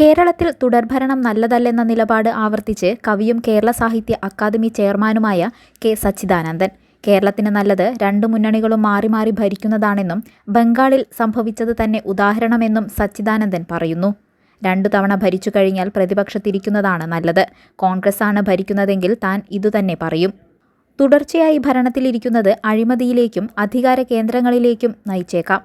കേരളത്തിൽ തുടർഭരണം നല്ലതല്ലെന്ന നിലപാട് ആവർത്തിച്ച് കവിയും കേരള സാഹിത്യ അക്കാദമി ചെയർമാനുമായ കെ സച്ചിദാനന്ദൻ. കേരളത്തിന് നല്ലത് രണ്ടു മുന്നണികളും മാറി മാറി ഭരിക്കുന്നതാണെന്നും ബംഗാളിൽ സംഭവിച്ചത് തന്നെ ഉദാഹരണമെന്നും സച്ചിദാനന്ദൻ പറയുന്നു. രണ്ടു തവണ ഭരിച്ചു കഴിഞ്ഞാൽ പ്രതിപക്ഷത്തിരിക്കുന്നതാണ് നല്ലത്. കോൺഗ്രസ്സാണ് ഭരിക്കുന്നതെങ്കിൽ താൻ ഇതുതന്നെ പറയും. തുടർച്ചയായി ഭരണത്തിലിരിക്കുന്നത് അഴിമതിയിലേക്കും അധികാര കേന്ദ്രങ്ങളിലേക്കും നയിച്ചേക്കാം.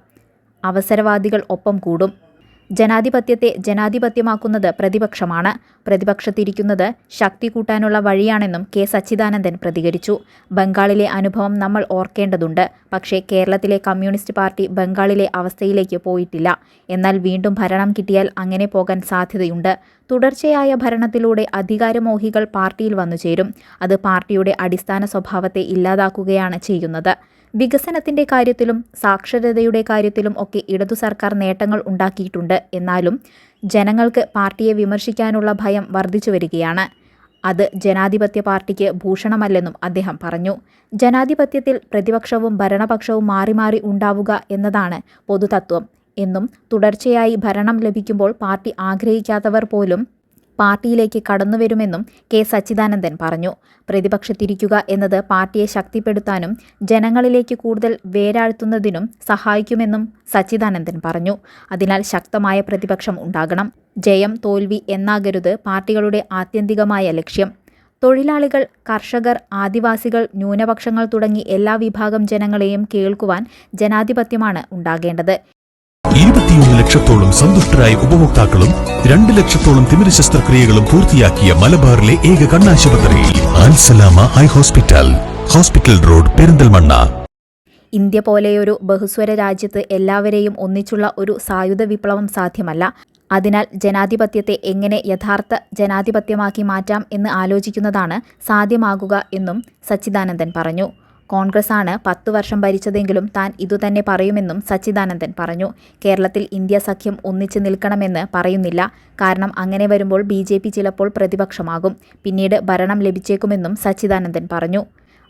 അവസരവാദികൾ ഒപ്പം കൂടും. ജനാധിപത്യത്തെ ജനാധിപത്യമാക്കുന്നത് പ്രതിപക്ഷമാണ്. പ്രതിപക്ഷത്തിരിക്കുന്നത് ശക്തി കൂട്ടാനുള്ള വഴിയാണെന്നും കെ സച്ചിദാനന്ദൻ പ്രതികരിച്ചു. ബംഗാളിലെ അനുഭവം നമ്മൾ ഓർക്കേണ്ടതുണ്ട്. പക്ഷേ കേരളത്തിലെ കമ്മ്യൂണിസ്റ്റ് പാർട്ടി ബംഗാളിലെ അവസ്ഥയിലേക്ക് പോയിട്ടില്ല. എന്നാൽ വീണ്ടും ഭരണം കിട്ടിയാൽ അങ്ങനെ പോകാൻ സാധ്യതയുണ്ട്. തുടർച്ചയായ ഭരണത്തിലൂടെ അധികാരമോഹികൾ പാർട്ടിയിൽ വന്നു ചേരും അത് പാർട്ടിയുടെ അടിസ്ഥാന സ്വഭാവത്തെ ഇല്ലാതാക്കുകയാണ് ചെയ്യുന്നത്. വികസനത്തിന്റെ കാര്യത്തിലും സാക്ഷരതയുടെ കാര്യത്തിലും ഒക്കെ ഇടതു സർക്കാർ നേട്ടങ്ങൾ ഉണ്ടാക്കിയിട്ടുണ്ട്. എന്നാലും ജനങ്ങൾക്ക് പാർട്ടിയെ വിമർശിക്കാനുള്ള ഭയം വർദ്ധിച്ചു വരികയാണ്. അത് ജനാധിപത്യ പാർട്ടിക്ക് ഭൂഷണമല്ലെന്നും അദ്ദേഹം പറഞ്ഞു. ജനാധിപത്യത്തിൽ പ്രതിപക്ഷവും ഭരണപക്ഷവും മാറി മാറി ഉണ്ടാവുക എന്നതാണ് പൊതുതത്വം. എന്നും തുടർച്ചയായി ഭരണം ലഭിക്കുമ്പോൾ പാർട്ടി ആഗ്രഹിക്കാത്തവർ പോലും പാർട്ടിയിലേക്ക് കടന്നുവരുമെന്നും കെ സച്ചിദാനന്ദൻ പറഞ്ഞു. പ്രതിപക്ഷത്തിരിക്കുക എന്നത് പാർട്ടിയെ ശക്തിപ്പെടുത്താനും ജനങ്ങളിലേക്ക് കൂടുതൽ വേരാഴ്ത്തുന്നതിനും സഹായിക്കുമെന്നും സച്ചിദാനന്ദൻ പറഞ്ഞു. അതിനാൽ ശക്തമായ പ്രതിപക്ഷം ഉണ്ടാകണം. ജയം തോൽവി എന്നാകരുത് പാർട്ടികളുടെ ആത്യന്തികമായ ലക്ഷ്യം. തൊഴിലാളികൾ കർഷകർ ആദിവാസികൾ ന്യൂനപക്ഷങ്ങൾ തുടങ്ങി എല്ലാ വിഭാഗം ജനങ്ങളെയും കേൾക്കുവാൻ ജനാധിപത്യമാണ് ഉണ്ടാകേണ്ടത്. ഇരുപത്തിയൊന്ന് ലക്ഷത്തോളം സന്തുഷ്ടരായ ഉപഭോക്താക്കളും രണ്ട് ലക്ഷത്തോളം തിമിര ശസ്ത്രക്രിയകളും പൂർത്തിയാക്കിയ മലബാറിലെ ഏക കണ്ണാശുപത്രി Alsalama eye hospital hospital road Perinthalmanna. India പോലെയൊരു ബഹുസ്വര രാജ്യത്ത് എല്ലാവരെയും ഒന്നിച്ചുള്ള ഒരു സായുധ വിപ്ലവം സാധ്യമല്ല. അതിനാൽ ജനാധിപത്യത്തെ എങ്ങനെ യഥാർത്ഥ ജനാധിപത്യമാക്കി മാറ്റാം എന്ന് ആലോചിക്കുന്നതാണ് സാധ്യമാകുക എന്നും സച്ചിദാനന്ദൻ പറഞ്ഞു. കോൺഗ്രസാണ് പത്തു വർഷം ഭരിച്ചതെങ്കിലും താൻ ഇതുതന്നെ പറയുമെന്നും സച്ചിദാനന്ദൻ പറഞ്ഞു. കേരളത്തിൽ ഇന്ത്യ സഖ്യം ഒന്നിച്ചു നിൽക്കണമെന്ന് പറയുന്നില്ല. കാരണം അങ്ങനെ വരുമ്പോൾ ബി ചിലപ്പോൾ പ്രതിപക്ഷമാകും. പിന്നീട് ഭരണം ലഭിച്ചേക്കുമെന്നും സച്ചിദാനന്ദൻ പറഞ്ഞു.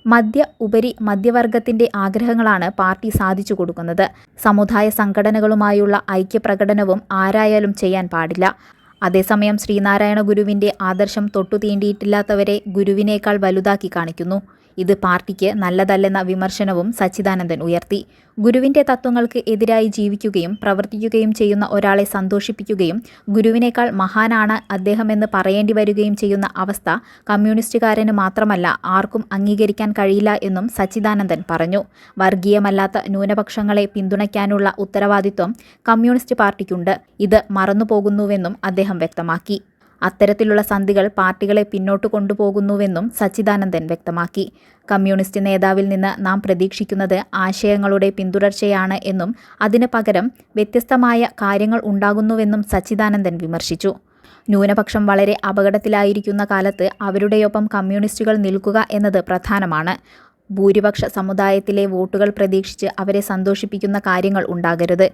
മധ്യ ഉപരി മധ്യവർഗത്തിന്റെ ആഗ്രഹങ്ങളാണ് പാർട്ടി സാധിച്ചു കൊടുക്കുന്നത്. സമുദായ സംഘടനകളുമായുള്ള ഐക്യപ്രകടനവും ആരായാലും ചെയ്യാൻ പാടില്ല. അതേസമയം ശ്രീനാരായണ ഗുരുവിന്റെ ആദർശം തൊട്ടു തീണ്ടിയിട്ടില്ലാത്തവരെ ഗുരുവിനേക്കാൾ വലുതാക്കി കാണിക്കുന്നു. ഇത് പാർട്ടിക്ക് നല്ലതല്ലെന്ന വിമർശനവും സച്ചിദാനന്ദൻ ഉയർത്തി. ഗുരുവിന്റെ തത്വങ്ങൾക്ക് എതിരായി ജീവിക്കുകയും പ്രവർത്തിക്കുകയും ചെയ്യുന്ന ഒരാളെ സന്തോഷിപ്പിക്കുകയും ഗുരുവിനേക്കാൾ മഹാനാണ് അദ്ദേഹമെന്ന് പറയേണ്ടി വരികയും ചെയ്യുന്ന അവസ്ഥ കമ്മ്യൂണിസ്റ്റുകാരന് മാത്രമല്ല ആർക്കും അംഗീകരിക്കാൻ കഴിയില്ല എന്നും സച്ചിദാനന്ദൻ പറഞ്ഞു. വർഗീയമല്ലാത്ത ന്യൂനപക്ഷങ്ങളെ പിന്തുണയ്ക്കാനുള്ള ഉത്തരവാദിത്വം കമ്മ്യൂണിസ്റ്റ് പാർട്ടിക്കുണ്ട്. ഇത് മറന്നുപോകുന്നുവെന്നും അദ്ദേഹം വ്യക്തമാക്കി. അത്തരത്തിലുള്ള സന്ധികൾ പാർട്ടികളെ പിന്നോട്ട് കൊണ്ടുപോകുന്നുവെന്നും സച്ചിദാനന്ദൻ വ്യക്തമാക്കി. കമ്മ്യൂണിസ്റ്റ് നേതാവിൽ നിന്ന് നാം പ്രതീക്ഷിക്കുന്നത് ആശയങ്ങളുടെ പിന്തുടർച്ചയാണ് എന്നും അതിന് പകരം വ്യത്യസ്തമായ കാര്യങ്ങൾ ഉണ്ടാകുന്നുവെന്നും സച്ചിദാനന്ദൻ വിമർശിച്ചു. ന്യൂനപക്ഷം വളരെ അപകടത്തിലായിരിക്കുന്ന കാലത്ത് അവരുടെയൊപ്പം കമ്മ്യൂണിസ്റ്റുകൾ നിൽക്കുക എന്നത് പ്രധാനമാണ്. ഭൂരിപക്ഷ സമുദായത്തിലെ വോട്ടുകൾ പ്രതീക്ഷിച്ച് അവരെ സന്തോഷിപ്പിക്കുന്ന കാര്യങ്ങൾ ഉണ്ടാകരുത്.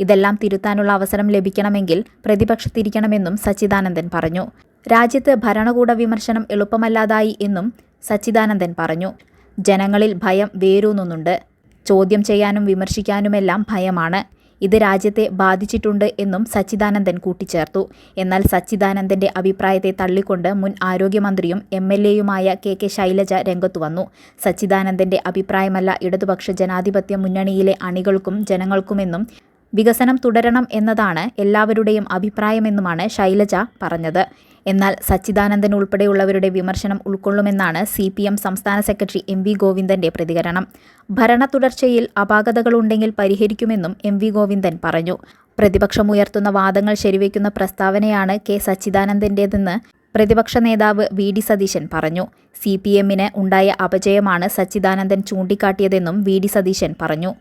ഇതെല്ലാം തിരുത്താനുള്ള അവസരം ലഭിക്കണമെങ്കിൽ പ്രതിപക്ഷത്തിരിക്കണമെന്നും സച്ചിദാനന്ദൻ പറഞ്ഞു. രാജ്യത്ത് ഭരണകൂട വിമർശനം എളുപ്പമല്ലാതായി എന്നും സച്ചിദാനന്ദൻ പറഞ്ഞു. ജനങ്ങളിൽ ഭയം വേരൂന്നുന്നുണ്ട്. ചോദ്യം ചെയ്യാനും വിമർശിക്കാനുമെല്ലാം ഭയമാണ്. ഇത് രാജ്യത്തെ ബാധിച്ചിട്ടുണ്ട് എന്നും സച്ചിദാനന്ദൻ കൂട്ടിച്ചേർത്തു. എന്നാൽ സച്ചിദാനന്ദന്റെ അഭിപ്രായത്തെ തള്ളിക്കൊണ്ട് മുൻ ആരോഗ്യമന്ത്രിയും എം എൽ എയുമായ കെ കെ ശൈലജ രംഗത്തു വന്നു. സച്ചിദാനന്ദന്റെ അഭിപ്രായമല്ല ഇടതുപക്ഷ ജനാധിപത്യ മുന്നണിയിലെ അണികൾക്കും ജനങ്ങൾക്കുമെന്നും വികസനം തുടരണം എന്നതാണ് എല്ലാവരുടെയും അഭിപ്രായമെന്നുമാണ് ശൈലജ പറഞ്ഞത്. എന്നാൽ സച്ചിദാനന്ദൻ ഉൾപ്പെടെയുള്ളവരുടെ വിമർശനം ഉൾക്കൊള്ളുമെന്നാണ് സി പി എം സംസ്ഥാന സെക്രട്ടറി എം വി ഗോവിന്ദന്റെ പ്രതികരണം. ഭരണ തുടർച്ചയിൽ അപാകതകളുണ്ടെങ്കിൽ പരിഹരിക്കുമെന്നും എം വി ഗോവിന്ദൻ പറഞ്ഞു. പ്രതിപക്ഷമുയർത്തുന്ന വാദങ്ങൾ ശരിവയ്ക്കുന്ന പ്രസ്താവനയാണ് കെ സച്ചിദാനന്ദന്റേതെന്ന് പ്രതിപക്ഷ നേതാവ് വി ഡി സതീശൻ പറഞ്ഞു. സി പി എമ്മിന് ഉണ്ടായ അപജയമാണ് സച്ചിദാനന്ദൻ ചൂണ്ടിക്കാട്ടിയതെന്നും വി ഡി സതീശൻ പറഞ്ഞു.